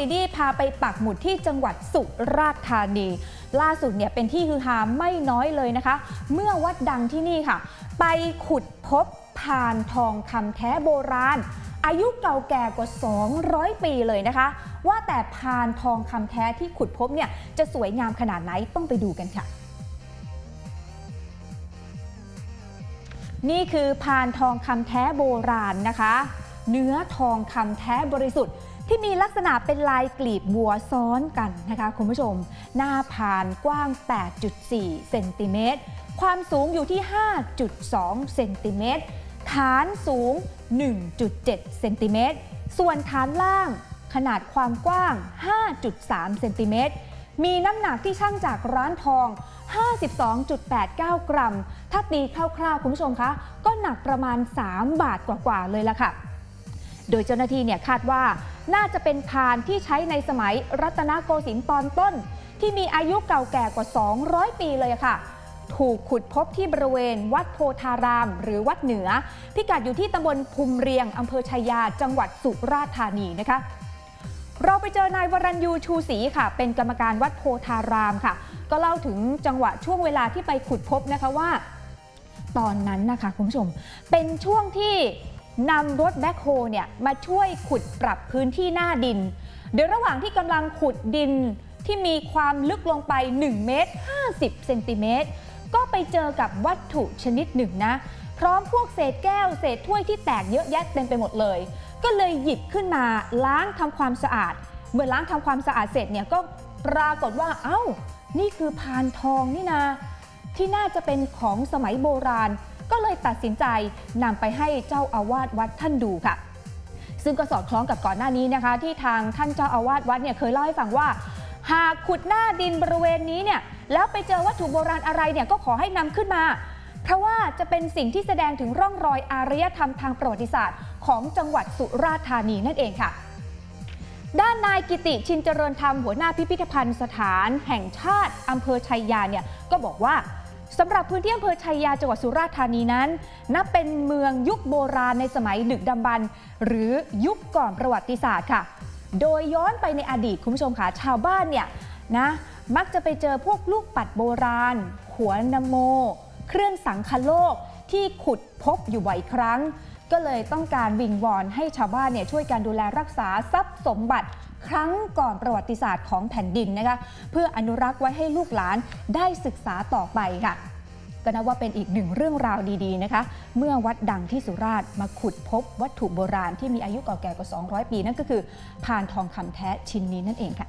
ดีดีพาไปปักหมุดที่จังหวัดสุราษฎร์ธานี ล่าสุดเนี่ยเป็นที่ฮือฮาไม่น้อยเลยนะคะ เมื่อวัดดังที่นี่ค่ะ ไปขุดพบพานทองคำแท้โบราณ อายุเก่าแก่กว่า 200 ปีเลยนะคะ ว่าแต่พานทองคำแท้ที่ขุดพบเนี่ยจะสวยงามขนาดไหนต้องไปดูกันค่ะนี่คือพานทองคำแท้โบราณนะคะ เนื้อทองคำแท้บริสุทธิ์ ที่มีลักษณะเป็นลายกลีบบัวซ้อนกันนะคะคุณผู้ชม หน้าพานกว้าง 8.4 เซนติเมตร ความสูงอยู่ที่ 5.2 เซนติเมตร ฐานสูง 1.7 เซนติเมตร ส่วนฐานล่างขนาดความกว้าง 5.3 เซนติเมตร มีน้ำหนักที่ช่างจากร้านทอง 52.89 กรัม ถ้าตีคร่าวๆ คุณผู้ชมคะ ก็หนักประมาณ 3 บาทกว่าๆ เลยล่ะค่ะ โดยเจ้าหน้าที่เนี่ยคาดว่าน่าจะเป็นพานที่ใช้ในสมัยรัตนโกสินทร์ตอนต้น ที่มีอายุเก่าแก่กว่า 200 ปีเลยค่ะ ถูกขุดพบที่บริเวณวัดโพธาราม หรือวัดเหนือ พิกัดอยู่ที่ตำบลภูมิเรียงอำเภอชัยยาจังหวัดสุราษฎร์ธานีนะคะเราไปเจอนายวรัญยูชูศรีค่ะ เป็นกรรมการวัดโพธารามค่ะ ก็เล่าถึงจังหวะช่วงเวลาที่ไปขุดพบนะคะว่า ตอนนั้นนะคะคุณผู้ชม เป็นช่วงที่ นำรถแบ็คโฮเนี่ยมาช่วยขุดปรับพื้นที่หน้าดิน โดยระหว่างที่กำลังขุดดินที่มีความลึกลงไป 1 เมตร 50 เซนติเมตร ก็ไปเจอกับวัตถุชนิดหนึ่งนะ พร้อมพวกเศษแก้ว เศษถ้วยที่แตกเยอะแยะเต็มไปหมดเลย ก็เลยหยิบขึ้นมาล้างทำความสะอาด เมื่อล้างทำความสะอาดเสร็จเนี่ยก็ปรากฏว่า เอ้า นี่คือพานทองนี่นาที่น่าจะเป็นของสมัยโบราณ ก็เลยตัดสินใจนำไปให้เจ้าอาวาสวัดท่านดูค่ะ ซึ่งก็สอดคล้องกับก่อนหน้านี้นะคะ ที่ทางท่านเจ้าอาวาสวัดเนี่ยเคยเล่าให้ฟังว่า หากขุดหน้าดินบริเวณนี้เนี่ยแล้วไปเจอวัตถุโบราณอะไรเนี่ยก็ขอให้นำขึ้นมา เพราะว่าจะเป็นสิ่งที่แสดงถึงร่องรอยอารยธรรมทางประวัติศาสตร์ ของจังหวัดสุราษฎร์ธานีนั่นเองค่ะด้านนายกิติชินเจริญธรรมหัวหน้าพิพิธภัณฑ์สถานแห่งชาติอำเภอชัยยาเนี่ยก็บอกว่า สำหรับพื้นที่อำเภอชัยยาจังหวัดสุราษฎร์ธานีนั้น นับเป็นเมืองยุคโบราณในสมัยดึกดำบรรพ์หรือยุคก่อนประวัติศาสตร์ค่ะ โดยย้อนไปในอดีตคุณผู้ชมค่ะชาวบ้านเนี่ยนะมักจะไปเจอพวกลูกปัดโบราณ หัวนโม เครื่องสังคโลกที่ขุดพบอยู่บ่อยครั้ง ก็เลยต้องการวิงวอนให้ชาวบ้านเนี่ยช่วยกันดูแลรักษาทรัพย์สมบัติครั้งก่อนประวัติศาสตร์ของแผ่นดินนะคะเพื่ออนุรักษ์ไว้ให้ลูกหลานได้ศึกษาต่อไปค่ะก็นับว่าเป็นอีกหนึ่งเรื่องราวดีๆนะคะ เมื่อวัดดังที่สุราษฎร์มาขุดพบวัตถุโบราณที่มีอายุเก่าแก่กว่า 200 ปี นั่นก็คือพานทองคำแท้ชิ้นนี้นั่นเองค่ะ